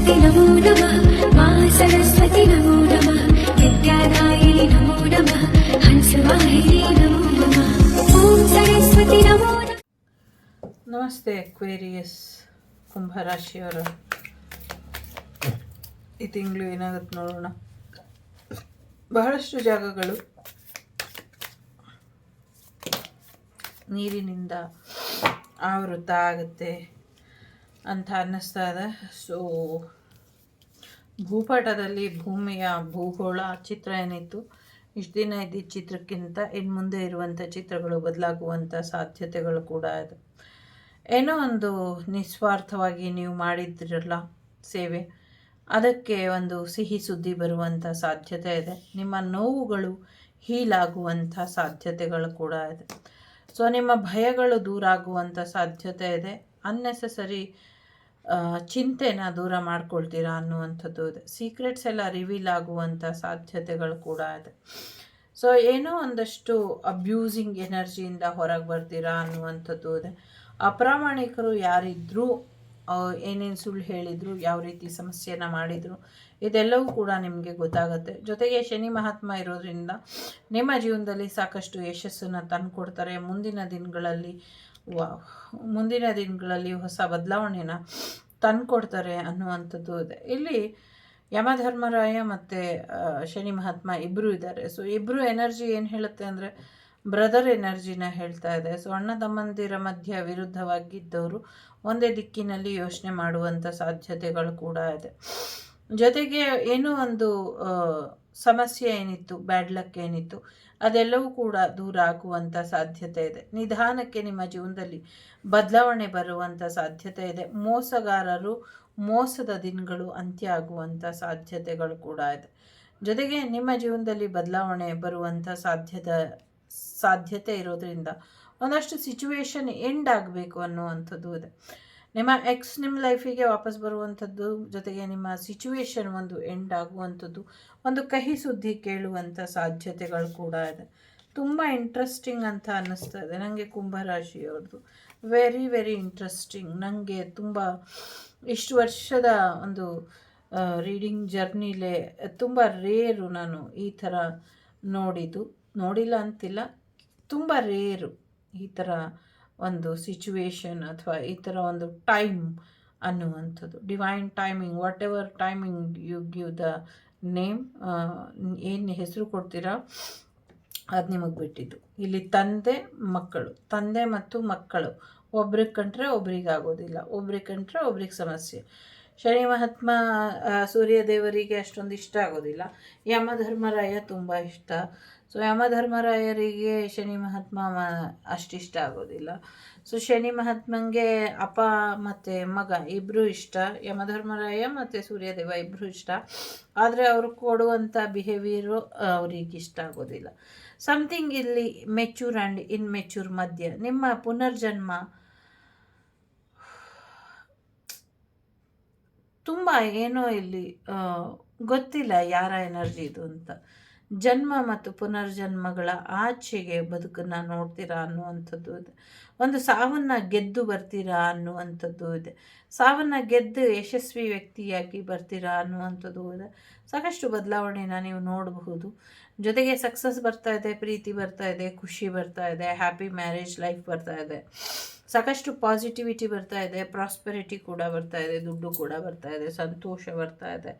ಸರಸ್ವತಿ ನಮೋ ನಮಃ, ಮಾ ಸರಸ್ವತಿ ನಮಸ್ತೆ ಕ್ವೇರಿಯಸ್ ಕುಂಭರಾಶಿಯವರ. ಈ ತಿಂಗಳು ಏನಾಗುತ್ತೆ ನೋಡೋಣ. ಬಹಳಷ್ಟು ಜಾಗಗಳು ನೀರಿನಿಂದ ಆವೃತ ಆಗುತ್ತೆ. ಅಂತ ಅನ್ನಿಸ್ತಾ ಇದೆ. ಸೊ ಭೂಪಟದಲ್ಲಿ ಭೂಮಿಯ ಭೂಗೋಳ, ಚಿತ್ರ ಏನಿತ್ತು? ಇಷ್ಟು ದಿನ ಇದ್ದಿದ್ದ ಚಿತ್ರಕ್ಕಿಂತ ಇನ್ನು ಮುಂದೆ ಇರುವಂಥ ಚಿತ್ರಗಳು ಬದಲಾಗುವಂಥ ಸಾಧ್ಯತೆಗಳು ಕೂಡ ಇದೆ. ಏನೋ ಒಂದು ನಿಸ್ವಾರ್ಥವಾಗಿ ನೀವು ಮಾಡಿದ್ರಲ್ಲ ಸೇವೆ, ಅದಕ್ಕೆ ಒಂದು ಸಿಹಿ ಸುದ್ದಿ ಬರುವಂಥ ಸಾಧ್ಯತೆ ಇದೆ. ನಿಮ್ಮ ನೋವುಗಳು ಹೀಲಾಗುವಂಥ ಸಾಧ್ಯತೆಗಳು ಕೂಡ ಇದೆ. ಸೊ ನಿಮ್ಮ ಭಯಗಳು ದೂರ ಆಗುವಂಥ ಸಾಧ್ಯತೆ ಇದೆ. ಅನ್ನೆಸಸರಿ ಚಿಂತೆನ ದೂರ ಮಾಡ್ಕೊಳ್ತೀರಾ ಅನ್ನುವಂಥದ್ದು ಇದೆ. ಸೀಕ್ರೆಟ್ಸ್ ಎಲ್ಲ ರಿವೀಲ್ ಆಗುವಂಥ ಸಾಧ್ಯತೆಗಳು ಕೂಡ ಇದೆ. ಸೊ ಏನೋ ಒಂದಷ್ಟು ಅಬ್ಯೂಸಿಂಗ್ ಎನರ್ಜಿಯಿಂದ ಹೊರಗೆ ಬರ್ತೀರಾ ಅನ್ನುವಂಥದ್ದು ಇದೆ. ಅಪ್ರಾಮಾಣಿಕರು ಯಾರಿದ್ರೂ ಏನೇನು ಸುಳ್ಳು ಹೇಳಿದರು, ಯಾವ ರೀತಿ ಸಮಸ್ಯೆನ ಮಾಡಿದರು, ಇದೆಲ್ಲವೂ ಕೂಡ ನಿಮಗೆ ಗೊತ್ತಾಗುತ್ತೆ. ಜೊತೆಗೆ ಶನಿ ಮಹಾತ್ಮ ಇರೋದ್ರಿಂದ ನಿಮ್ಮ ಜೀವನದಲ್ಲಿ ಸಾಕಷ್ಟು ಯಶಸ್ಸನ್ನು ತಂದುಕೊಡ್ತಾರೆ. ಮುಂದಿನ ದಿನಗಳಲ್ಲಿ ಮುಂದಿನ ದಿನಗಳಲ್ಲಿ ಹೊಸ ಬದಲಾವಣೆನ ತಂದುಕೊಡ್ತಾರೆ ಅನ್ನುವಂಥದ್ದು ಇದೆ. ಇಲ್ಲಿ ಯಮಧರ್ಮರಾಯ ಮತ್ತು ಶನಿ ಮಹಾತ್ಮ ಇಬ್ಬರು ಇದ್ದಾರೆ. ಸೊ ಇಬ್ಬರು ಎನರ್ಜಿ ಏನು ಹೇಳುತ್ತೆ ಅಂದರೆ, ಬ್ರದರ್ ಎನರ್ಜಿನ ಹೇಳ್ತಾ ಇದೆ. ಸೊ ಅಣ್ಣ ತಮ್ಮಂದಿರ ಮಧ್ಯ ವಿರುದ್ಧವಾಗಿದ್ದವರು ಒಂದೇ ದಿಕ್ಕಿನಲ್ಲಿ ಯೋಚನೆ ಮಾಡುವಂಥ ಸಾಧ್ಯತೆಗಳು ಕೂಡ ಇದೆ. ಜೊತೆಗೆ ಏನೋ ಒಂದು ಸಮಸ್ಯೆ ಏನಿತ್ತು? ಬ್ಯಾಡ್ ಲಕ್ ಏನಿತ್ತು? ಅದೆಲ್ಲವೂ ಕೂಡ ದೂರ ಆಗುವಂಥ ಸಾಧ್ಯತೆ ಇದೆ. ನಿಧಾನಕ್ಕೆ ನಿಮ್ಮ ಜೀವನದಲ್ಲಿ ಬದಲಾವಣೆ ಬರುವಂಥ ಸಾಧ್ಯತೆ ಇದೆ. ಮೋಸಗಾರರು ಮೋಸದ ದಿನಗಳು ಅಂತ್ಯ ಆಗುವಂಥ ಸಾಧ್ಯತೆಗಳು ಕೂಡ ಇದೆ. ಜೊತೆಗೆ ನಿಮ್ಮ ಜೀವನದಲ್ಲಿ ಬದಲಾವಣೆ ಬರುವಂಥ ಸಾಧ್ಯತೆ ಸಾಧ್ಯತೆ ಇರೋದ್ರಿಂದ ಒಂದಷ್ಟು ಸಿಚುವೇಶನ್ ಎಂಡ್ ಆಗಬೇಕು ಅನ್ನುವಂಥದ್ದು ಇದೆ. ನಿಮ್ಮ ಎಕ್ಸ್ ನಿಮ್ಮ ಲೈಫಿಗೆ ವಾಪಸ್ ಬರುವಂಥದ್ದು ಜೊತೆಗೆ ನಿಮ್ಮ ಸಿಚುವೇಶನ್ ಒಂದು ಎಂಡ್ ಆಗುವಂಥದ್ದು ಒಂದು ಕಹಿ ಸುದ್ದಿ ಕೇಳುವಂಥ ಸಾಧ್ಯತೆಗಳು ಕೂಡ ಇದೆ. ತುಂಬ ಇಂಟ್ರೆಸ್ಟಿಂಗ್ ಅಂತ ಅನ್ನಿಸ್ತಾ ಇದೆ ನನಗೆ ಕುಂಭರಾಶಿಯವ್ರದ್ದು ವೆರಿ ವೆರಿ ಇಂಟ್ರೆಸ್ಟಿಂಗ್ ನನಗೆ ತುಂಬ ಇಷ್ಟು ವರ್ಷದ ಒಂದು ರೀಡಿಂಗ್ ಜರ್ನಿಲೇ ತುಂಬ ರೇರು ನಾನು ಈ ಥರ ನೋಡಿದ್ದು. ನೋಡಿಲ್ಲ ಅಂತಿಲ್ಲ. ತುಂಬ ರೇರು ಈ ಥರ ಒಂದು ಸಿಚುವೇಶನ್ ಅಥವಾ ಈ ಥರ ಒಂದು ಟೈಮ್ ಅನ್ನುವಂಥದ್ದು. Divine timing whatever timing you give the name ಏನು ಹೆಸರು ಕೊಡ್ತೀರಾ, ಅದು ನಿಮಗೆ ಬಿಟ್ಟಿದ್ದು. ಇಲ್ಲಿ ತಂದೆ, ಮಕ್ಕಳು. ತಂದೆ ಮತ್ತು ಮಕ್ಕಳು. ಒಬ್ರಿಗೆ ಕಂಡ್ರೆ ಒಬ್ರಿಗೆ ಆಗೋದಿಲ್ಲ. ಒಬ್ರಿಗೆ ಕಂಡ್ರೆ ಒಬ್ರಿಗೆ ಸಮಸ್ಯೆ. ಶನಿ ಮಹಾತ್ಮ ಸೂರ್ಯ ಸೂರ್ಯದೇವರಿಗೆ ಅಷ್ಟೊಂದು ಇಷ್ಟ ಆಗೋದಿಲ್ಲ. ಯಮಧರ್ಮರಾಯ ತುಂಬ ಇಷ್ಟ. ಸೊ ಯಮಧರ್ಮರಾಯರಿಗೆ ಶನಿ ಮಹಾತ್ಮ ಅಷ್ಟಿಷ್ಟ ಆಗೋದಿಲ್ಲ. ಸೊ ಶನಿ ಮಹಾತ್ಮಂಗೆ ಅಪ್ಪ ಮತ್ತು ಮಗ ಇಬ್ಬರೂ ಇಷ್ಟ, ಯಮಧರ್ಮರಾಯ ಮತ್ತು ಸೂರ್ಯದೇವ ಇಬ್ಬರೂ ಇಷ್ಟ. ಆದರೆ ಅವರು ಕೊಡುವಂಥ ಬಿಹೇವಿಯರು ಅವ್ರಿಗೆ ಇಷ್ಟ ಆಗೋದಿಲ್ಲ. ಸಮಥಿಂಗ್ ಇಲ್ಲಿ ಮೆಚೂರ್ ಆ್ಯಂಡ್ ಇನ್ಮೆಚೂರ್ ಮಧ್ಯ. ನಿಮ್ಮ ಪುನರ್ಜನ್ಮ ತುಂಬ ಏನೋ ಇಲ್ಲಿ ಗೊತ್ತಿಲ್ಲ ಯಾರ ಎನರ್ಜಿ ಇದು ಅಂತ. ಜನ್ಮ ಮತ್ತು ಪುನರ್ಜನ್ಮಗಳ ಆಚೆಗೆ ಬದುಕನ್ನು ನೋಡ್ತೀರಾ ಅನ್ನುವಂಥದ್ದು ಇದೆ. ಒಂದು ಸಾವನ್ನು ಗೆದ್ದು ಬರ್ತೀರಾ ಅನ್ನುವಂಥದ್ದು ಇದೆ. ಸಾವನ್ನು ಗೆದ್ದು ಯಶಸ್ವಿ ವ್ಯಕ್ತಿಯಾಗಿ ಬರ್ತೀರಾ ಅನ್ನುವಂಥದ್ದು ಇದೆ. ಸಾಕಷ್ಟು ಬದಲಾವಣೆನ ನೀವು ನೋಡಬಹುದು. ಜೊತೆಗೆ ಸಕ್ಸಸ್ ಬರ್ತಾ ಇದೆ, ಪ್ರೀತಿ ಬರ್ತಾ ಇದೆ, ಖುಷಿ ಬರ್ತಾ ಇದೆ, ಹ್ಯಾಪಿ ಮ್ಯಾರೇಜ್ ಲೈಫ್ ಬರ್ತಾ ಇದೆ. ಸಾಕಷ್ಟು ಪಾಸಿಟಿವಿಟಿ ಬರ್ತಾ ಇದೆ, ಪ್ರಾಸ್ಪೆರಿಟಿ ಕೂಡ ಬರ್ತಾ ಇದೆ, ದುಡ್ಡು ಕೂಡ ಬರ್ತಾ ಇದೆ, ಸಂತೋಷ ಬರ್ತಾ ಇದೆ.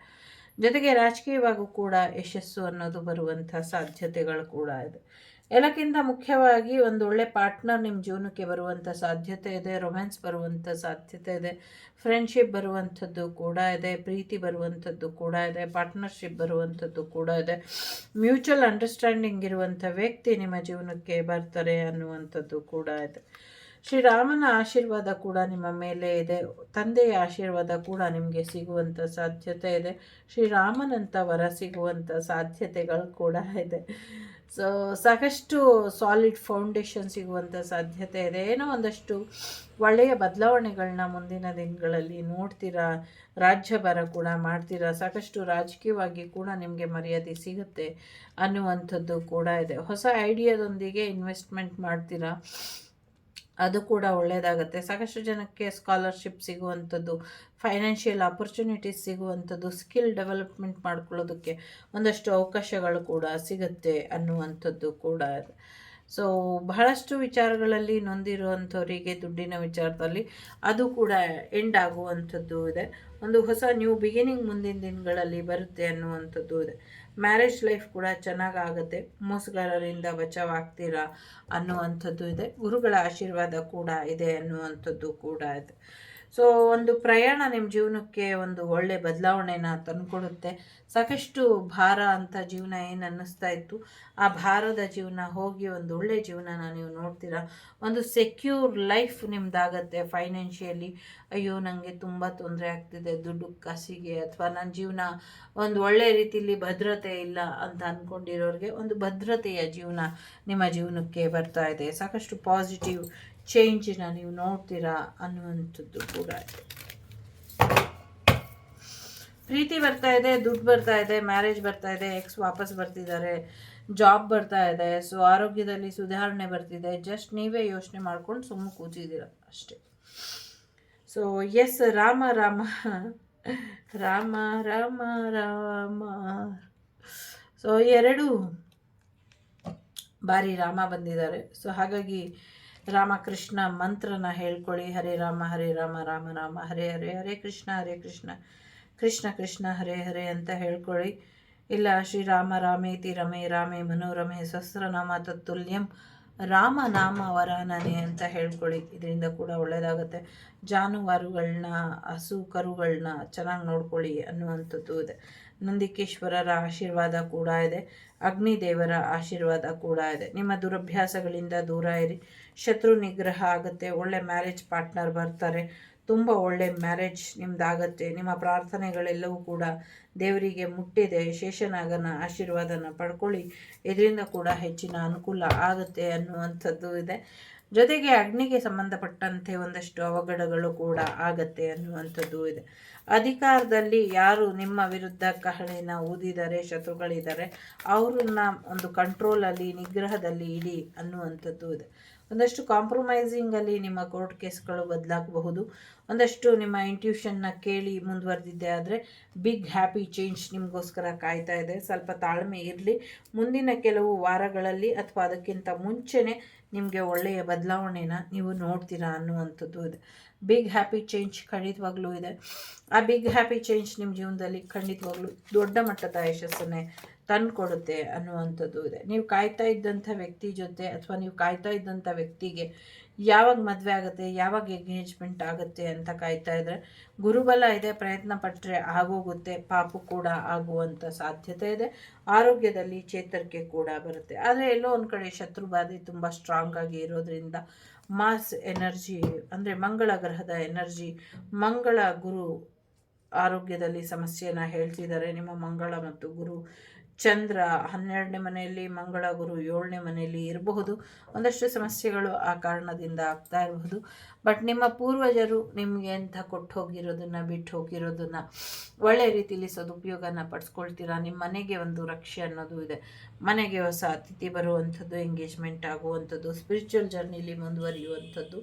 ಜೊತೆಗೆ ರಾಜಕೀಯವಾಗೂ ಕೂಡ ಯಶಸ್ಸು ಅನ್ನೋದು ಬರುವಂಥ ಸಾಧ್ಯತೆಗಳು ಕೂಡ ಇದೆ. ಎಲ್ಲಕ್ಕಿಂತ ಮುಖ್ಯವಾಗಿ ಒಂದು ಒಳ್ಳೆ ಪಾರ್ಟ್ನರ್ ನಿಮ್ಮ ಜೀವನಕ್ಕೆ ಬರುವಂಥ ಸಾಧ್ಯತೆ ಇದೆ ರೊಮ್ಯಾನ್ಸ್ ಬರುವಂಥ ಸಾಧ್ಯತೆ ಇದೆ ಫ್ರೆಂಡ್ಶಿಪ್ ಬರುವಂಥದ್ದು ಕೂಡ ಇದೆ, ಪ್ರೀತಿ ಬರುವಂಥದ್ದು ಕೂಡ ಇದೆ ಪಾರ್ಟ್ನರ್ಶಿಪ್ ಬರುವಂಥದ್ದು ಕೂಡ ಇದೆ. ಮ್ಯೂಚುವಲ್ ಅಂಡರ್ಸ್ಟ್ಯಾಂಡಿಂಗ್ ಇರುವಂಥ ವ್ಯಕ್ತಿ ನಿಮ್ಮ ಜೀವನಕ್ಕೆ ಬರ್ತಾರೆ ಅನ್ನುವಂಥದ್ದು ಕೂಡ ಇದೆ. ಶ್ರೀರಾಮನ ಆಶೀರ್ವಾದ ಕೂಡ ನಿಮ್ಮ ಮೇಲೆ ಇದೆ, ತಂದೆಯ ಆಶೀರ್ವಾದ ಕೂಡ ನಿಮಗೆ ಸಿಗುವಂಥ ಸಾಧ್ಯತೆ ಇದೆ ಶ್ರೀರಾಮನಂಥ ವರ ಸಿಗುವಂಥ ಸಾಧ್ಯತೆಗಳು ಕೂಡ ಇದೆ. ಸೊ ಸಾಕಷ್ಟು ಸಾಲಿಡ್ ಫೌಂಡೇಶನ್ ಸಿಗುವಂಥ ಸಾಧ್ಯತೆ ಇದೆ. ಏನೋ ಒಂದಷ್ಟು ಒಳ್ಳೆಯ ಬದಲಾವಣೆಗಳನ್ನ ಮುಂದಿನ ದಿನಗಳಲ್ಲಿ ನೋಡ್ತೀರಾ ರಾಜ್ಯಭಾರ ಕೂಡ ಮಾಡ್ತೀರಾ, ಸಾಕಷ್ಟು ರಾಜಕೀಯವಾಗಿ ಕೂಡ ನಿಮಗೆ ಮರ್ಯಾದೆ ಸಿಗುತ್ತೆ ಅನ್ನುವಂಥದ್ದು ಕೂಡ ಇದೆ. ಹೊಸ ಐಡಿಯಾದೊಂದಿಗೆ ಇನ್ವೆಸ್ಟ್ಮೆಂಟ್ ಮಾಡ್ತೀರಾ? ಅದು ಕೂಡ ಒಳ್ಳೆಯದಾಗುತ್ತೆ ಸಾಕಷ್ಟು ಜನಕ್ಕೆ ಸ್ಕಾಲರ್ಶಿಪ್ ಸಿಗುವಂಥದ್ದು ಫೈನಾನ್ಷಿಯಲ್ ಆಪರ್ಚುನಿಟೀಸ್ ಸಿಗುವಂಥದ್ದು ಸ್ಕಿಲ್ ಡೆವಲಪ್ಮೆಂಟ್ ಮಾಡ್ಕೊಳ್ಳೋದಕ್ಕೆ ಒಂದಷ್ಟು ಅವಕಾಶಗಳು ಕೂಡ ಸಿಗುತ್ತೆ ಅನ್ನುವಂಥದ್ದು ಕೂಡ ಸೊ ಬಹಳಷ್ಟು ವಿಚಾರಗಳಲ್ಲಿ ನೊಂದಿರುವಂಥವರಿಗೆ ದುಡ್ಡಿನ ವಿಚಾರದಲ್ಲಿ ಅದು ಕೂಡ ಎಂಡ್ ಆಗುವಂಥದ್ದು ಇದೆ. ಒಂದು ಹೊಸ ನ್ಯೂ ಬಿಗಿನಿಂಗ್ ಮುಂದಿನ ದಿನಗಳಲ್ಲಿ ಬರುತ್ತೆ ಅನ್ನುವಂಥದ್ದು ಇದೆ. ಮ್ಯಾರೇಜ್ ಲೈಫ್ ಕೂಡ ಚೆನ್ನಾಗಾಗುತ್ತೆ. ಮೋಸಗಾರರಿಂದ ಬಚಾವಾಗ್ತೀರಾ ಅನ್ನುವಂಥದ್ದು ಇದೆ. ಗುರುಗಳ ಆಶೀರ್ವಾದ ಕೂಡ ಇದೆ ಅನ್ನುವಂಥದ್ದು ಕೂಡ ಇದೆ. ಸೊ ಒಂದು ಪ್ರಯಾಣ ನಿಮ್ಮ ಜೀವನಕ್ಕೆ ಒಂದು ಒಳ್ಳೆ ಬದಲಾವಣೆನ ತಂದುಕೊಡುತ್ತೆ. ಸಾಕಷ್ಟು ಭಾರ ಅಂತ ಜೀವನ ಏನು ಅನ್ನಿಸ್ತಾ ಇತ್ತು. ಆ ಭಾರದ ಜೀವನ ಹೋಗಿ ಒಂದು ಒಳ್ಳೆ ಜೀವನನ ನೀವು ನೋಡ್ತೀರಾ? ಒಂದು ಸೆಕ್ಯೂರ್ ಲೈಫ್ ನಿಮ್ದಾಗತ್ತೆ ಫೈನಾನ್ಷಿಯಲಿ ಅಯ್ಯೋ ನನಗೆ ತುಂಬ ತೊಂದರೆ ಆಗ್ತಿದೆ. ದುಡ್ಡು ಕಾಸಿಗೆ ಅಥವಾ ನನ್ನ ಜೀವನ ಒಂದು ಒಳ್ಳೆ ರೀತಿಯಲ್ಲಿ ಭದ್ರತೆ ಇಲ್ಲ ಅಂತ ಅಂದ್ಕೊಂಡಿರೋರಿಗೆ ಒಂದು ಭದ್ರತೆಯ ಜೀವನ ನಿಮ್ಮ ಜೀವನಕ್ಕೆ ಬರ್ತಾ ಇದೆ. ಸಾಕಷ್ಟು ಪಾಸಿಟಿವ್ ಚೇಂಜನ್ನ ನೀವು ನೋಡ್ತೀರಾ ಅನ್ನುವಂಥದ್ದು ಕೂಡ ಇದೆ. ಪ್ರೀತಿ ಬರ್ತಾ ಇದೆ, ದುಡ್ಡು ಬರ್ತಾ ಇದೆ ಮ್ಯಾರೇಜ್ ಬರ್ತಾ ಇದೆ ಎಕ್ಸ್ ವಾಪಸ್ ಬರ್ತಿದ್ದಾರೆ ಜಾಬ್ ಬರ್ತಾ ಇದೆ ಸೊ ಆರೋಗ್ಯದಲ್ಲಿ ಸುಧಾರಣೆ ಬರ್ತಿದೆ. ಜಸ್ಟ್ ನೀವೇ ಯೋಚನೆ ಮಾಡ್ಕೊಂಡು ಸುಮ್ಮನೆ ಕೂತಿದ್ದೀರ ಅಷ್ಟೇ. So yes Rama Rama Rama Rama Rama. So ಎರಡು ಬಾರಿ ರಾಮ ಬಂದಿದ್ದಾರೆ. ಸೊ ಹಾಗಾಗಿ ರಾಮಕೃಷ್ಣ ಮಂತ್ರನ ಹೇಳ್ಕೊಳ್ಳಿ. ಹರೇ ರಾಮ ಹರೇ ರಾಮ ರಾಮ ರಾಮ. ಹರೇ ಹರೇ ಹರೇ ಕೃಷ್ಣ ಹರೇ ಕೃಷ್ಣ. ಕೃಷ್ಣ ಕೃಷ್ಣ ಹರೇ ಹರೇ ಅಂತ ಹೇಳ್ಕೊಳ್ಳಿ. ಇಲ್ಲ, ಶ್ರೀರಾಮ ರಾಮೇತಿ ರಮೇ ರಾಮೇ ಮನೋರಮೆ ಸಹಸ್ರನಾಮ ತತ್ತುಲ್ಯಂ ರಾಮ ನಾಮ ವರಾನನೆ ಅಂತ ಹೇಳ್ಕೊಳ್ಳಿ. ಇದರಿಂದ ಕೂಡ ಒಳ್ಳೆಯದಾಗುತ್ತೆ ಜಾನುವಾರುಗಳನ್ನ ಹಸು ಕರುಗಳನ್ನ ಚೆನ್ನಾಗಿ ನೋಡ್ಕೊಳ್ಳಿ ಅನ್ನುವಂಥದ್ದು ಇದೆ. ನಂದಿಕೇಶ್ವರರ ಆಶೀರ್ವಾದ ಕೂಡ ಇದೆ. ಅಗ್ನಿದೇವರ ಆಶೀರ್ವಾದ ಕೂಡ ಇದೆ. ನಿಮ್ಮ ದುರಭ್ಯಾಸಗಳಿಂದ ದೂರ ಇರಿ. ಶತ್ರು ನಿಗ್ರಹ ಆಗುತ್ತೆ. ಒಳ್ಳೆ ಮ್ಯಾರೇಜ್ ಪಾರ್ಟ್ನರ್ ಬರ್ತಾರೆ. ತುಂಬ ಒಳ್ಳೆ ಮ್ಯಾರೇಜ್ ನಿಮ್ದಾಗತ್ತೆ. ನಿಮ್ಮ ಪ್ರಾರ್ಥನೆಗಳೆಲ್ಲವೂ ಕೂಡ ದೇವರಿಗೆ ಮುಟ್ಟಿದೆ. ಶೇಷನಾಗನ ಆಶೀರ್ವಾದನ ಪಡ್ಕೊಳ್ಳಿ. ಇದರಿಂದ ಕೂಡ ಹೆಚ್ಚಿನ ಅನುಕೂಲ ಆಗುತ್ತೆ ಅನ್ನುವಂಥದ್ದು ಇದೆ. ಜೊತೆಗೆ ಅಗ್ನಿಗೆ ಸಂಬಂಧಪಟ್ಟಂತೆ ಒಂದಷ್ಟು ಅವಘಡಗಳು ಕೂಡ ಆಗತ್ತೆ ಅನ್ನುವಂಥದ್ದು ಇದೆ. ಅಧಿಕಾರದಲ್ಲಿ ಯಾರು ನಿಮ್ಮ ವಿರುದ್ಧ ಕಹಳೆಯನ್ನು ಊದಿದ್ದಾರೆ ಶತ್ರುಗಳಿದ್ದಾರೆ ಅವ್ರನ್ನ ಒಂದು ಕಂಟ್ರೋಲಲ್ಲಿ ನಿಗ್ರಹದಲ್ಲಿ ಇಡಿ ಅನ್ನುವಂಥದ್ದು ಇದೆ. ಒಂದಷ್ಟು ಕಾಂಪ್ರಮೈಸಿಂಗಲ್ಲಿ ನಿಮ್ಮ ಕೋರ್ಟ್ ಕೇಸ್ಗಳು ಬದಲಾಗಬಹುದು. ಒಂದಷ್ಟು ನಿಮ್ಮ ಇಂಟ್ಯೂಷನ್ನ ಕೇಳಿ ಮುಂದುವರೆದಿದ್ದೆ ಆದರೆ ಬಿಗ್ ಹ್ಯಾಪಿ ಚೇಂಜ್ ನಿಮಗೋಸ್ಕರ ಕಾಯ್ತಾ ಇದೆ. ಸ್ವಲ್ಪ ತಾಳ್ಮೆ ಇರಲಿ. ಮುಂದಿನ ಕೆಲವು ವಾರಗಳಲ್ಲಿ ಅಥವಾ ಅದಕ್ಕಿಂತ ಮುಂಚೆನೇ ನಿಮಗೆ ಒಳ್ಳೆಯ ಬದಲಾವಣೆನ ನೀವು ನೋಡ್ತೀರಾ ಅನ್ನುವಂಥದ್ದು ಇದೆ. ಬಿಗ್ ಹ್ಯಾಪಿ ಚೇಂಜ್ ಖಂಡಿತವಾಗ್ಲೂ ಇದೆ. ಆ ಬಿಗ್ ಹ್ಯಾಪಿ ಚೇಂಜ್ ನಿಮ್ಮ ಜೀವನದಲ್ಲಿ ಖಂಡಿತವಾಗ್ಲೂ ದೊಡ್ಡ ಮಟ್ಟದ ಯಶಸ್ಸನ್ನೇ ತಂದುಕೊಡುತ್ತೆ ಅನ್ನುವಂಥದ್ದು ಇದೆ. ನೀವು ಕಾಯ್ತಾ ಇದ್ದಂಥ ವ್ಯಕ್ತಿ ಜೊತೆ ಅಥವಾ ನೀವು ಕಾಯ್ತಾ ಇದ್ದಂಥ ವ್ಯಕ್ತಿಗೆ ಯಾವಾಗ ಮದುವೆ ಆಗುತ್ತೆ, ಯಾವಾಗ ಎಂಗೇಜ್ಮೆಂಟ್ ಆಗುತ್ತೆ ಅಂತ ಕಾಯ್ತಾ ಇದ್ರೆ, ಗುರುಬಲ ಇದೆ, ಪ್ರಯತ್ನ ಪಟ್ಟರೆ ಆಗೋಗುತ್ತೆ, ಪಾಪು ಕೂಡ ಆಗುವಂಥ ಸಾಧ್ಯತೆ ಇದೆ, ಆರೋಗ್ಯದಲ್ಲಿ ಚೇತರಿಕೆ ಕೂಡ ಬರುತ್ತೆ. ಆದರೆ ಎಲ್ಲೋ ಒಂದು ಕಡೆ ಶತ್ರು ಬಾಧೆ ತುಂಬ ಸ್ಟ್ರಾಂಗ್ ಆಗಿ ಇರೋದ್ರಿಂದ ಮಾಸ್ ಎನರ್ಜಿ ಅಂದರೆ ಮಂಗಳ ಗ್ರಹದ ಎನರ್ಜಿ ಮಂಗಳ ಗುರು ಆರೋಗ್ಯದಲ್ಲಿ ಸಮಸ್ಯೆಯನ್ನು ಹೇಳ್ತಿದ್ದಾರೆ. ನಿಮ್ಮ ಮಂಗಳ ಮತ್ತು ಗುರು ಚಂದ್ರ ಹನ್ನೆರಡನೇ ಮನೆಯಲ್ಲಿ, ಮಂಗಳ ಗುರು ಏಳನೇ ಮನೆಯಲ್ಲಿ ಇರಬಹುದು. ಒಂದಷ್ಟು ಸಮಸ್ಯೆಗಳು ಆ ಕಾರಣದಿಂದ ಆಗ್ತಾ ಇರಬಹುದು. ಬಟ್ ನಿಮ್ಮ ಪೂರ್ವಜರು ನಿಮಗೆ ಎಂಥ ಕೊಟ್ಟು ಹೋಗಿರೋದನ್ನು, ಬಿಟ್ಟು ಹೋಗಿರೋದನ್ನು ಒಳ್ಳೆ ರೀತಿಯಲ್ಲಿ ಸದುಪಯೋಗನ ಪಡಿಸ್ಕೊಳ್ತೀರಾ? ನಿಮ್ಮ ಮನೆಗೆ ಒಂದು ರಕ್ಷೆ ಅನ್ನೋದು ಇದೆ. ಮನೆಗೆ ಹೊಸ ಅತಿಥಿ ಬರುವಂಥದ್ದು ಎಂಗೇಜ್ಮೆಂಟ್ ಆಗುವಂಥದ್ದು ಸ್ಪಿರಿಚುವಲ್ ಜರ್ನಿಲಿ ಮುಂದುವರಿಯುವಂಥದ್ದು,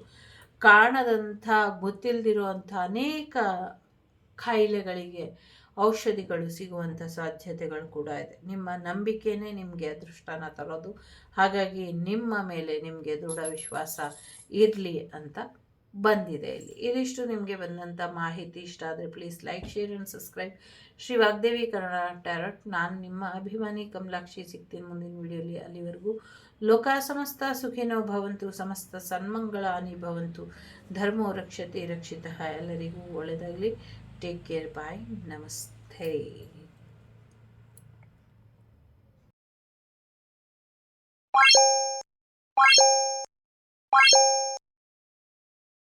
ಕಾಣದಂಥ ಗೊತ್ತಿಲ್ಲದಿರುವಂಥ ಅನೇಕ ಕಾಯಿಲೆಗಳಿಗೆ ಔಷಧಿಗಳು ಸಿಗುವಂಥ ಸಾಧ್ಯತೆಗಳು ಕೂಡ ಇದೆ. ನಿಮ್ಮ ನಂಬಿಕೆನೇ ನಿಮಗೆ ಅದೃಷ್ಟನ ತರೋದು. ಹಾಗಾಗಿ ನಿಮ್ಮ ಮೇಲೆ ನಿಮಗೆ ದೃಢ ವಿಶ್ವಾಸ ಇರಲಿ ಅಂತ ಬಂದಿದೆ ಇಲ್ಲಿ. ಇದಿಷ್ಟು ನಿಮಗೆ ಬಂದಂಥ ಮಾಹಿತಿ. ಇಷ್ಟ ಆದರೆ please like share and subscribe Shri Vagdevi Kannada tarot ನಾನು ನಿಮ್ಮ ಅಭಿಮಾನಿ ಕಮಲಾಕ್ಷಿ ಸಿಗ್ತೀನಿ ಮುಂದಿನ ವಿಡಿಯೋಲಿ. ಅಲ್ಲಿವರೆಗೂ ಲೋಕ ಸಮಸ್ತ ಸುಖಿನೋ ಭವಂತು, ಸಮಸ್ತ ಸನ್ಮಂಗಳ ಭವಂತು. ಧರ್ಮೋ ರಕ್ಷತೆ ರಕ್ಷಿತ ಎಲ್ಲರಿಗೂ ಒಳ್ಳೆಯದಾಗಲಿ टेक केयर बाय नमस्ते